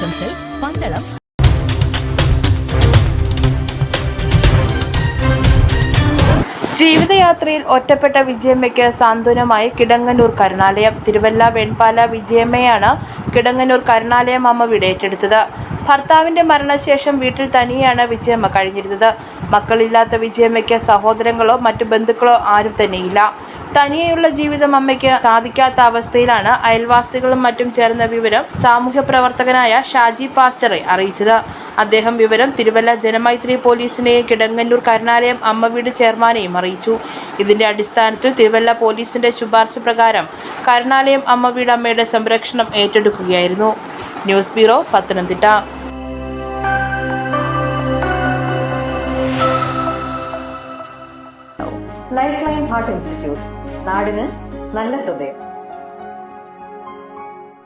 Silks Pandalam ജീവിതയാത്രയിൽ ഒറ്റപ്പെട്ട വിജയമ്മയ്ക്ക് സാന്ത്വനമായി കിടങ്ങന്നൂർ കരുണാലയം. തിരുവല്ല വെൺപാല വിജയമ്മയാണ് കിടങ്ങന്നൂർ കരുണാലയം അമ്മ വീട് ഏറ്റെടുത്തത്. ഭർത്താവിന്റെ മരണശേഷം വീട്ടിൽ തനിയാണ് വിജയമ്മ കഴിഞ്ഞിരുന്നത്. മക്കളില്ലാത്ത വിജയമ്മയ്ക്ക് സഹോദരങ്ങളോ മറ്റു ബന്ധുക്കളോ ആരും തന്നെയില്ല. തനിയെയുള്ള ജീവിതം അമ്മയ്ക്ക് സാധിക്കാത്ത അവസ്ഥയിലാണ് അയൽവാസികളും മറ്റും ചേർന്ന വിവരം സാമൂഹ്യ പ്രവർത്തകനായ ഷാജി പാസ്റ്ററെ അറിയിച്ചത്. അദ്ദേഹം വിവരം തിരുവല്ല ജനമൈത്രി പോലീസിനെയും കിടങ്ങന്നൂർ കരുണാലയം അമ്മ വീട് ചെയർമാനെയും അറിയിച്ചു. ഇതിന്റെ അടിസ്ഥാനത്തിൽ തിരുവല്ല പോലീസിന്റെ ശുപാർശ പ്രകാരം കരുണാലയം അമ്മ വീട് അമ്മയുടെ സംരക്ഷണം ഏറ്റെടുക്കുകയായിരുന്നു. News bureau Pathanamthitta. Life line heart institute നാടിന് നല്ല ഹൃദയം.